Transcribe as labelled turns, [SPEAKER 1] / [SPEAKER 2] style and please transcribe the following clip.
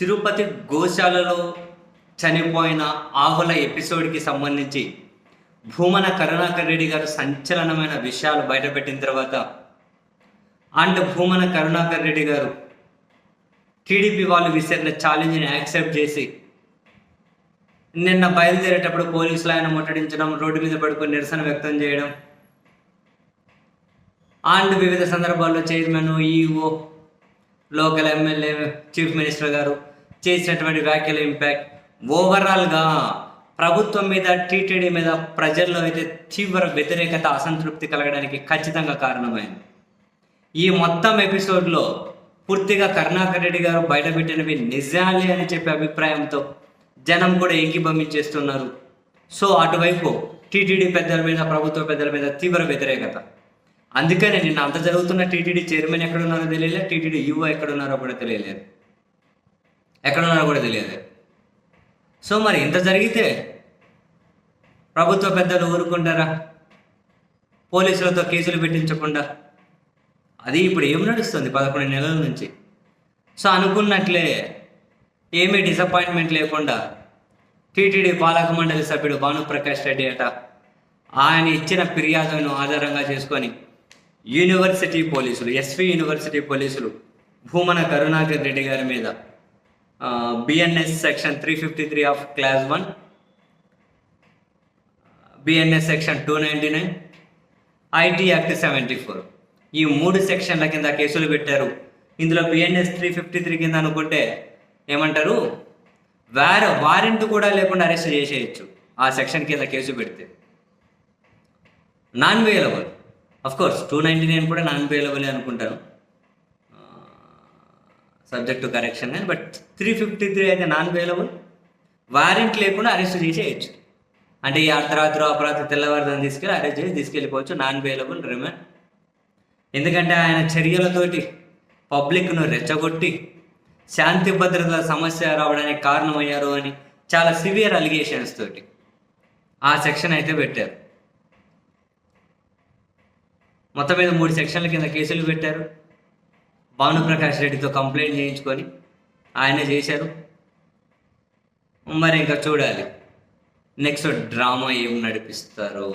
[SPEAKER 1] తిరుపతి గోశాలలో చనిపోయిన ఆవుల ఎపిసోడ్కి సంబంధించి భూమన కరుణాకర్ రెడ్డి గారు సంచలనమైన విషయాలు బయటపెట్టిన తర్వాత అండ్ భూమన కరుణాకర్ రెడ్డి గారు టీడీపీ వాళ్ళు విసిరిన ఛాలెంజ్ని యాక్సెప్ట్ చేసి నిన్న బయలుదేరేటప్పుడు పోలీసులు ఆయన ముట్టడించడం రోడ్డు మీద పడుకొని నిరసన వ్యక్తం చేయడం అండ్ వివిధ సందర్భాల్లో chairman EO local MLA chief minister గారు చేసినటువంటి వ్యాఖ్యల ఇంపాక్ట్ ఓవరాల్గా ప్రభుత్వం మీద టీటీడీ మీద ప్రజల్లో అయితే తీవ్ర వ్యతిరేకత అసంతృప్తి కలగడానికి ఖచ్చితంగా కారణమైంది. ఈ మొత్తం ఎపిసోడ్లో పూర్తిగా కరుణాకర్ రెడ్డి గారు బయటపెట్టినవి నిజాలే అని చెప్పే అభిప్రాయంతో జనం కూడా ఏకీభవించేస్తున్నారు సో అటువైపు టీటీడీ పెద్దల మీద ప్రభుత్వ పెద్దల మీద తీవ్ర వ్యతిరేకత. అందుకనే నిన్న అంత జరుగుతున్న టీటీడీ చైర్మన్ ఎక్కడున్నారో తెలియలేదు టీటీడీ యువ ఎక్కడున్నారో కూడా తెలియలేదు. ఎక్కడ ఉన్నారో కూడా తెలియదు. సో మరి ఇంత జరిగితే ప్రభుత్వ పెద్దలు ఊరుకుంటారా? పోలీసులతో కేసులు పెట్టించకుండా? అది ఇప్పుడు ఏం నడుస్తుంది పదకొండు నెలల నుంచి? సో అనుకున్నట్లే ఏమీ డిసప్పాయింట్మెంట్ లేకుండా టీటీడీ పాలక మండలి సభ్యుడు భానుప్రకాష్ రెడ్డి అట ఆయన ఇచ్చిన ఫిర్యాదును ఆధారంగా చేసుకొని యూనివర్సిటీ పోలీసులు ఎస్వి యూనివర్సిటీ పోలీసులు భూమన కరుణాకర్ రెడ్డి గారి మీద BNS section three fifty three of clause one BNS section two ninety nine IT act seventy four ఈ మూడు సెక్షన్ల కింద కేసులు పెట్టారు. ఇందులో బిఎన్ఎస్ త్రీ ఫిఫ్టీ త్రీ కింద అనుకుంటే ఏమంటారు? వార వారెంట్ కూడా లేకుండా అరెస్ట్ చేసేయచ్చు ఆ సెక్షన్ కింద కేసు పెడితే. Non bailable of course two ninety nine కూడా నాన్ వేయలబుల్ అనుకుంటాను. సబ్జెక్ట్ కరెక్షన్ కానీ బట్ త్రీ ఫిఫ్టీ త్రీ అయితే నాన్ వేయలబుల్ వారెంట్ లేకుండా అరెస్ట్ చేసేయచ్చు. అంటే ఈ అర్ధరాత్రి అపరాత్రి తెల్లవారుదని తీసుకెళ్ళి అరెస్ట్ చేసి తీసుకెళ్ళిపోవచ్చు. నాన్ వేయలబుల్ రిమాండ్ ఎందుకంటే ఆయన చర్యలతోటి పబ్లిక్ను రెచ్చగొట్టి శాంతి భద్రతల సమస్య రావడానికి కారణమయ్యారు అని చాలా సివియర్ అలిగేషన్స్ తోటి ఆ సెక్షన్ అయితే పెట్టారు. మొత్తం మీద మూడు సెక్షన్ల కింద కేసులు పెట్టారు. భానుప్రకాష్ రెడ్డితో కంప్లైంట్ చేయించుకొని ఆయన చేశారు. మరి ఇంకా చూడాలి. నెక్స్ట్ డ్రామా ఏం నడిపిస్తారో.